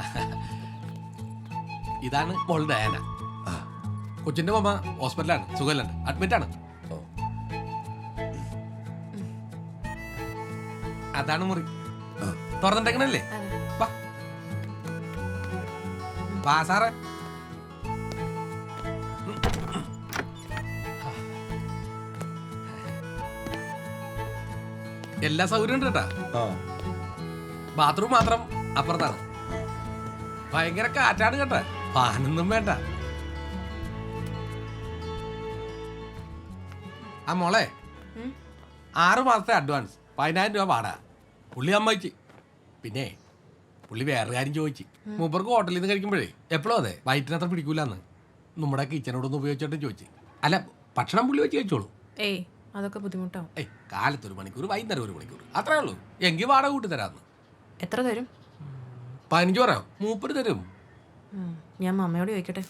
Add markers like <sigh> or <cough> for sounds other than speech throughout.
<laughs> ഇതാണ് മോൾ ഡയാന. കൊച്ചിന്റെ മമ്മ ഹോസ്പിറ്റലാണ് സുഖമില്ലാണ്ട്. അഡ്മിറ്റ് ആണ്. അതാണ് മുറി. തുറന്നിട്ടേക്കണല്ലേ? വാ. സാറേ. എല്ലാ സൗകര്യം ഉണ്ട് കേട്ടാ. ആ. ബാത്റൂം മാത്രം അപ്പുറത്താണ്. ഭയങ്കര കാറ്റാണ് കേട്ടോ. ഫാനൊന്നും വേണ്ട. ആ മോളെ ആറു മാസത്തെ അഡ്വാൻസ് പതിനായിരം രൂപ പാടാ പുള്ളി സമ്മതിച്ച്. പിന്നെ പുള്ളി വേറെ കാര്യം ചോദിച്ചു. മൂപ്പർക്ക് ഹോട്ടലിൽ നിന്ന് കഴിക്കുമ്പോഴേ എപ്പോഴും അതെ വയറ്റിനത്ര പിടിക്കൂലെന്ന്. നമ്മുടെ കിച്ചനോടൊന്ന് ഉപയോഗിച്ചോട്ടും ചോദിച്ചു. അല്ല ഭക്ഷണം പുള്ളി വെച്ച് കഴിച്ചോളൂ. ഏയ് അതൊക്കെ ബുദ്ധിമുട്ടാവും. ഏയ് കാലത്തൊരു മണിക്കൂർ വൈകുന്നേരം ഒരു മണിക്കൂർ. അത്രേ ഉള്ളൂ. എങ്കിൽ വാടക കൂട്ടി തരാമെന്ന് എത്ര തരും? പതിനഞ്ച് പറയാം മൂപ്പര് തരും. ഞാൻ മമ്മയോട് ചോദിക്കട്ടെ.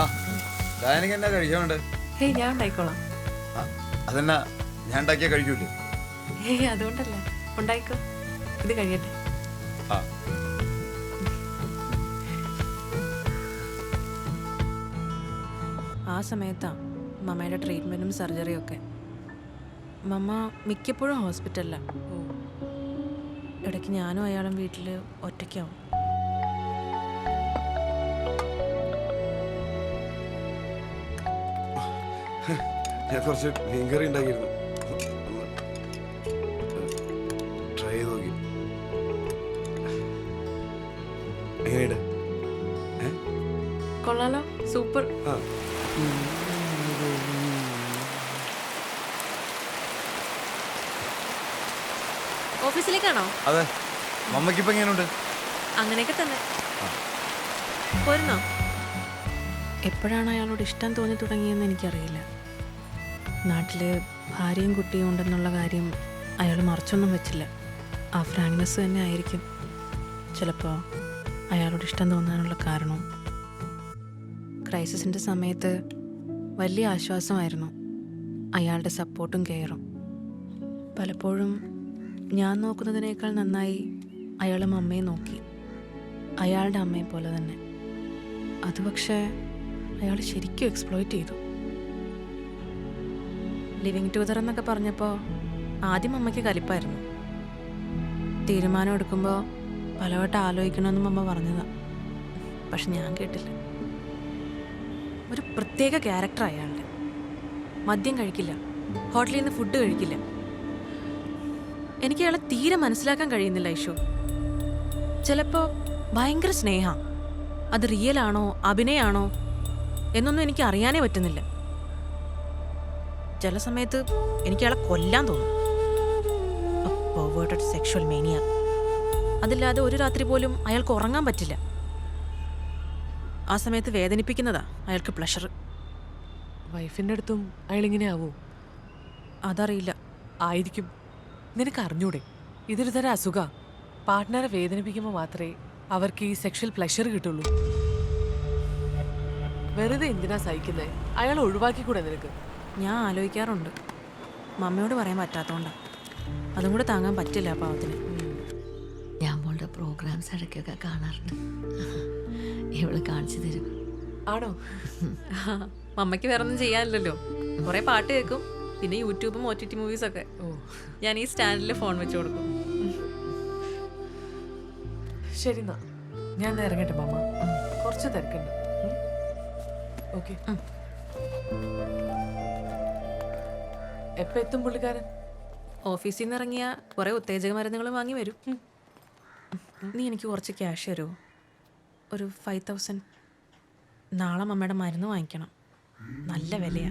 ആ ഡാനിക്ക് എന്നാ കഴിക്കാനുണ്ട്? ഹേയ് ഞാൻ ഉണ്ടായിക്കോളാം. ആ അതെന്നാ ഞാൻ ഉണ്ടാക്കിയാ കഴിക്കൂലേ? ഏയ് അതുകൊണ്ടല്ല. ഉണ്ടായിക്കോ. ഇത് കഴിയട്ടെ. ആ. ആ സമയത്താണ് മമ്മയുടെ ട്രീറ്റ്മെന്റും സർജറിയും ഒക്കെ. മമ്മ മിക്കപ്പോഴും ഹോസ്പിറ്റലിലാണ് ഇടയ്ക്ക് ഞാനും അയാളും വീട്ടിൽ ഒറ്റയ്ക്കാവും. ഞാൻ കുറച്ച് മീൻകറി ഉണ്ടാക്കിയിരുന്നു. ട്രൈ ചെയ്ത് നോക്കി. എങ്ങനെയുണ്ട്? കൊള്ളാലോ സൂപ്പർ ആ. ഓഫീസിലേക്കാണോ? അതെ. മമ്മക്കിപ്പോ എങ്ങനെയുണ്ട്? അങ്ങനെയൊക്കെ തന്നെ. പോരുന്നോ? എപ്പോഴാണ് അയാളോട് ഇഷ്ടം തോന്നി തുടങ്ങിയെന്ന് എനിക്കറിയില്ല. നാട്ടിൽ ഭാര്യയും കുട്ടിയും ഉണ്ടെന്നുള്ള കാര്യം അയാൾ മറച്ചൊന്നും വെച്ചില്ല. ആ ഫ്രാങ്ക്നെസ് തന്നെ ആയിരിക്കും. ചിലപ്പോൾ അയാളോട് ഇഷ്ടം തോന്നാനുള്ള കാരണവും ക്രൈസിസിന്റെ സമയത്ത് വലിയ ആശ്വാസമായിരുന്നു. അയാളുടെ സപ്പോർട്ടും കെയറും. പലപ്പോഴും ഞാൻ നോക്കുന്നതിനേക്കാൾ നന്നായി അയാളും അമ്മയെ നോക്കി. അയാളുടെ അമ്മയെ പോലെ തന്നെ. അത് പക്ഷേ അയാൾ ശരിക്കും എക്സ്പ്ലോയിറ്റ് ചെയ്തു. ലിവിങ് ടുഗദർ എന്നൊക്കെ പറഞ്ഞപ്പോൾ ആദ്യം അമ്മയ്ക്ക് കലിപ്പായിരുന്നു. തീരുമാനം എടുക്കുമ്പോൾ പലവട്ടം ആലോചിക്കണമെന്നും അമ്മ പറഞ്ഞതാണ് പക്ഷെ ഞാൻ കേട്ടില്ല. ഒരു പ്രത്യേക ക്യാരക്ടർ അയാളുടെ. മദ്യം കഴിക്കില്ല. ഹോട്ടലിൽ നിന്ന് ഫുഡ് കഴിക്കില്ല. എനിക്ക് അയാളെ തീരെ മനസ്സിലാക്കാൻ കഴിയുന്നില്ല ഐഷു ചിലപ്പോൾ ഭയങ്കര സ്നേഹ. അത് റിയൽ ആണോ അഭിനയാണോ എന്നൊന്നും എനിക്ക് അറിയാനേ പറ്റുന്നില്ല. ചില സമയത്ത് എനിക്ക് അയാളെ കൊല്ലാൻ തോന്നും. സെക്ഷൽ മേനിയ അതില്ലാതെ ഒരു രാത്രി പോലും അയാൾക്ക് ഉറങ്ങാൻ പറ്റില്ല. ആ സമയത്ത് വേദനിപ്പിക്കുന്നതാ അയാൾക്ക് പ്ലഷർ വൈഫിന്റെ അടുത്തും അയാൾ ഇങ്ങനെ ആവോ? അതറിയില്ല. ആയിരിക്കും. നിനക്ക് അറിഞ്ഞൂടെ? ഇതൊരു തരം അസുഖ. പാർട്ട്ണറെ വേദനിപ്പിക്കുമ്പോൾ മാത്രമേ അവർക്ക് ഈ സെക്ഷൽ പ്ലഷർ കിട്ടുള്ളൂ. വെറുതെ എന്തിനാ സഹിക്കുന്നത് അയാൾ ഒഴിവാക്കിക്കൂടെ നിനക്ക്? ഞാൻ ആലോചിക്കാറുണ്ട്. മമ്മയോട് പറയാൻ പറ്റാത്തതുകൊണ്ടാണ് അതും കൂടെ താങ്ങാൻ പറ്റില്ല പാവത്തിന്. പ്രോഗ്രാംസ് ഇടയ്ക്കൊക്കെ കാണാറുണ്ട്. ഇവൾ കാണിച്ചു തരും. ആണോ? മമ്മയ്ക്ക് വേറെ ഒന്നും ചെയ്യാനില്ലല്ലോ. കുറെ പാട്ട് കേൾക്കും പിന്നെ യൂട്യൂബും ഒ ടി ടി മൂവീസൊക്കെ. ഓ. ഞാൻ ഈ സ്റ്റാൻഡിൽ ഫോൺ വെച്ച് കൊടുക്കും. ശരി എന്നാ. ഞാൻ ഇറങ്ങട്ടെ മാമ. കുറച്ച് തിരക്കുണ്ട്. ഓക്കെ. എപ്പോ എത്തും പുള്ളിക്കാരൻ? ഓഫീസിൽ നിന്ന് ഇറങ്ങിയ കുറെ ഉത്തേജക മരുന്നുകൾ വാങ്ങി വരും. നീ എനിക്ക് കുറച്ച് ക്യാഷ് തരുമോ ഒരു ഫൈവ് തൗസൻഡ് നാളെ മമ്മയുടെ മരുന്ന് വാങ്ങിക്കണം. നല്ല വിലയാ.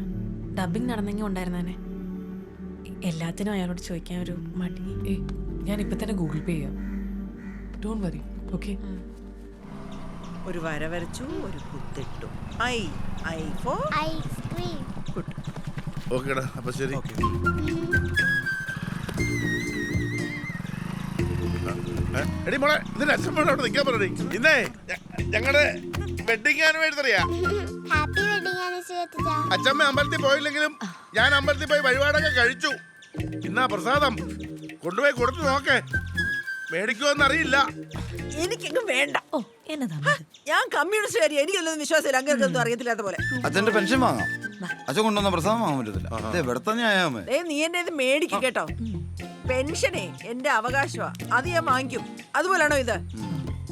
ഡബിങ് നടന്നെങ്കിൽ ഉണ്ടായിരുന്നേനെ. എല്ലാത്തിനും അയാളോട് ചോദിക്കാൻ ഒരു മടി. ഏ ഞാൻ ഇപ്പൊ തന്നെ ഗൂഗിൾ പേ ചെയ്യാം. ഡോണ്ട് വറി ഓക്കെ ഒരു വര വരച്ചു ഒരു കുത്തിട്ടു. I I for ice cream good ഓക്കേടാ അപ്പൊ ശരി. എടി മോളെ ഇതിന്റെ അച്ഛൻ മോളെ അവിടെ നിൽക്കാൻ പറയണേ ഇന്നേ ഞങ്ങളുടെ വെഡിങ് ആനിവേഴ്സറിയാ അച്ഛമ്മ അമ്പലത്തിൽ പോയില്ലെങ്കിലും ഞാൻ അമ്പലത്തിൽ പോയി വഴിപാടൊക്കെ കഴിച്ചു. ഇന്നാ പ്രസാദം. കൊണ്ടുപോയി കൊടുത്തു നോക്കേ. മേടിക്കുമോന്ന് അറിയില്ല. എനിക്കെങ്ങും വേണ്ട. ഓ എന്നതാ ഞാൻ കമ്മ്യൂണിസ്റ്റുകാരി എനിക്കൊന്നും വിശ്വാസമില്ല. അങ്ങനെയൊന്നും അറിയത്തില്ലാത്ത പോലെ. അച്ഛന്റെ പെൻഷൻ വാങ്ങാം. അച്ഛൻ കൊണ്ടുവന്ന പ്രസാദം വാങ്ങാൻ പറ്റത്തില്ല. അതെ ആയാമേ ദേ നീ എന്നെ ഇത് മേടിക്കും കേട്ടോ. പെൻഷനേ എന്റെ അവകാശമാ അത് ഞാൻ വാങ്ങിക്കും. അതുപോലാണോ ഇത്?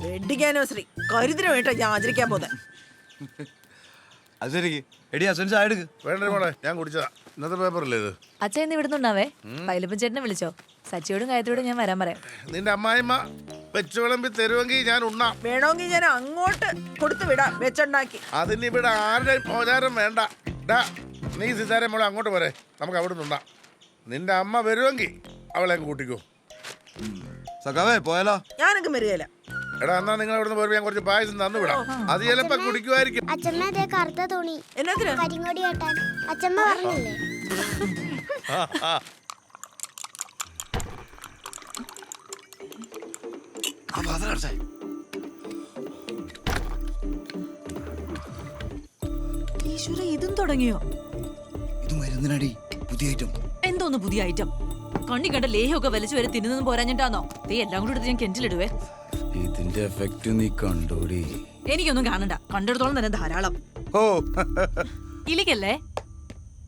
വെഡിങ് ആനിവേഴ്സറി കരുതിന് വേണ്ട ഞാൻ ആചരിക്കാൻ പോകുന്നത് അത് ശരി. എടി അച്ഛൻ ചായ എടുക്ക്. വേണ്ട മോളെ ഞാൻ കുടിച്ചതാ. ഇന്നത്തെ പേപ്പറല്ലേ ഇത്? അച്ഛൻ ഇന്ന് ഇവിടുന്നുണ്ടാവേ? പൈലപ്പൻ ചേട്ടനെ വിളിച്ചോ? സച്ചിയോടും കാര്യത്തോടും ഞാൻ വരാൻ പറയാം. നിന്റെ അമ്മായിമ്മ വെച്ച് വിളമ്പി തരുമെങ്കിൽ ഞാൻ ഉണ്ണാം. വേണമെങ്കിൽ ഞാൻ അങ്ങോട്ട് കൊടുത്തു വിടാം. വെച്ചുണ്ടാക്കി. അതിന് ഇവിടെ ആരുടെ ഓചാരം വേണ്ട നീ സിതാരം മോളെ അങ്ങോട്ട് പോരെ. നമുക്ക് അവിടെ നിന്നാം നിന്റെ അമ്മ വരുമെങ്കിൽ അവളെ കൂട്ടിക്കോ. സഖാവേ പോയാലോ? ഞാനൊക്കെ വരികയില്ല എടാ എന്നാ നിങ്ങൾ അവിടെ നിന്ന് ഞാൻ കുറച്ച് പായസം തന്നു വിടാം. അത് ചിലപ്പോ കുടിക്കുമായിരിക്കും. അച്ഛമ്മ അതേ കറുത്ത തുണി. എന്നാത്തിനാ? കരിങ്ങോടി കെട്ടാൻ. അച്ഛമ്മ പറഞ്ഞില്ലേ? ഈശ്വര ഇതും തുടങ്ങിയോ? ഇത് മരുന്നിനടി പുതിയ ഐറ്റം എന്തോന്ന് പുതിയ ഐറ്റം കണ്ണി കണ്ട ലേഹൊക്കെ വലിച്ചു വരെ തിന്നു പോരാഞ്ഞിട്ടാന്നോ? ദേ എല്ലാം കൂടി എടുത്ത് ഞാൻ കെഞ്ചിലിടുവേ ഇതിന്റെ എഫക്റ്റ് നീ കണ്ടോടി. എനിക്കൊന്നും കാണണ്ട. കണ്ടെടുത്തോളം തന്നെ ധാരാളം. ഓ. ഇലിക്കല്ലേ?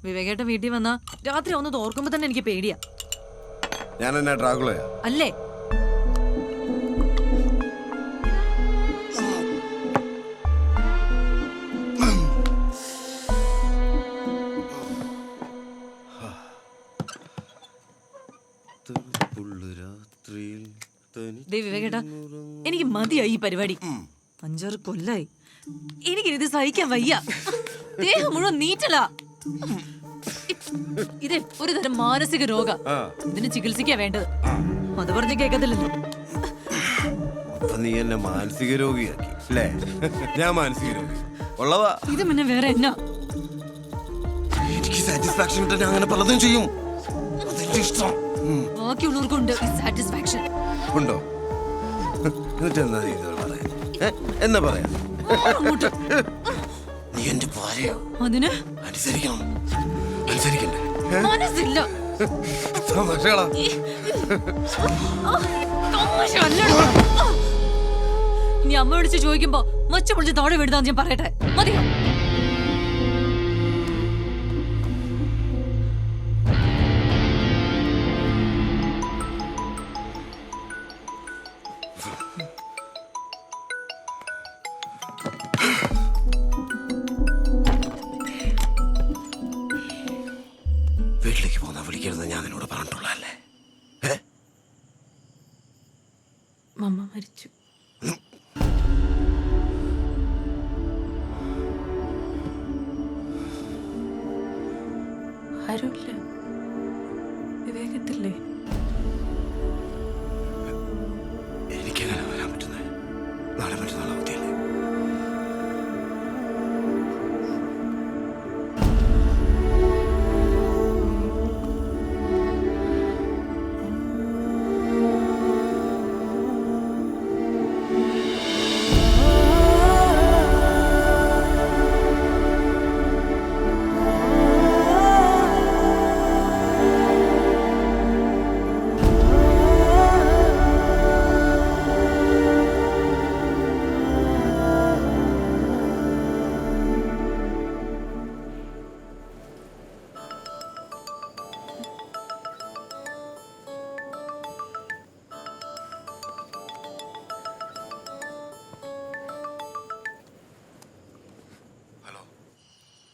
വിവേകേട്ട വീട്ടിൽ വന്ന രാത്രി ഒന്ന് തോർക്കുമ്പോ തന്നെ എനിക്ക് പേടിയാ. ഞാൻ എന്നാ ഡ്രാഗുളയാ അല്ലേ? ദേ വിവേകേട്ടാ എനിക്ക് മതിയായി ഈ പരിപാടി. അഞ്ചാറ് കൊല്ലായി. എനിക്ക് ഇത് സഹിക്കാൻ വയ്യ. ദേഹം മുഴുവൻ നീറ്റലാ. ഇത് ഒരു തരം മാനസിക രോഗ. ഇതിന് ചികിത്സിക്കാ വേണ്ടത്. അത് പറഞ്ഞ് കേൾക്കത്തില്ലല്ലോ. നീ എന്നെ മാനസിക രോഗിയാക്കി അല്ലേ? ഞാൻ മാനസിക രോഗി. ഉള്ളവാ ഇത് പിന്നെ വേറെ എന്നാ? എനിക്ക് സാറ്റിസ്ഫാക്ഷൻ കിട്ടാൻ അങ്ങനെ പലതും ചെയ്യും. അതെന്റെ ഇഷ്ടം. ബാക്കിയുള്ളവർക്കുണ്ട് സാറ്റിസ്ഫാക്ഷൻ ഉണ്ടോ? എന്നിട്ട് എന്താ നീ പറയാൻ? എന്നാ പറയാ? നീ എന്റെ ഭാര്യയോ? അതിന്? അനുസരിക്കണം. അനുസരിക്കണ്ടേ? മനസ്സില്ല. തമാശകളാ. ആ, തമാശ അല്ലടാ. ആ. ഇനി അമ്മ വിളിച്ച് ചോദിക്കുമ്പോ മച്ച പൊളിച്ച് താഴെ വിടുന്ന ഞാൻ പറയട്ടെ. മതിയോ? മമ്മ മരിച്ചു.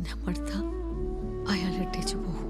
न पड़ता आया लट्टे च बहु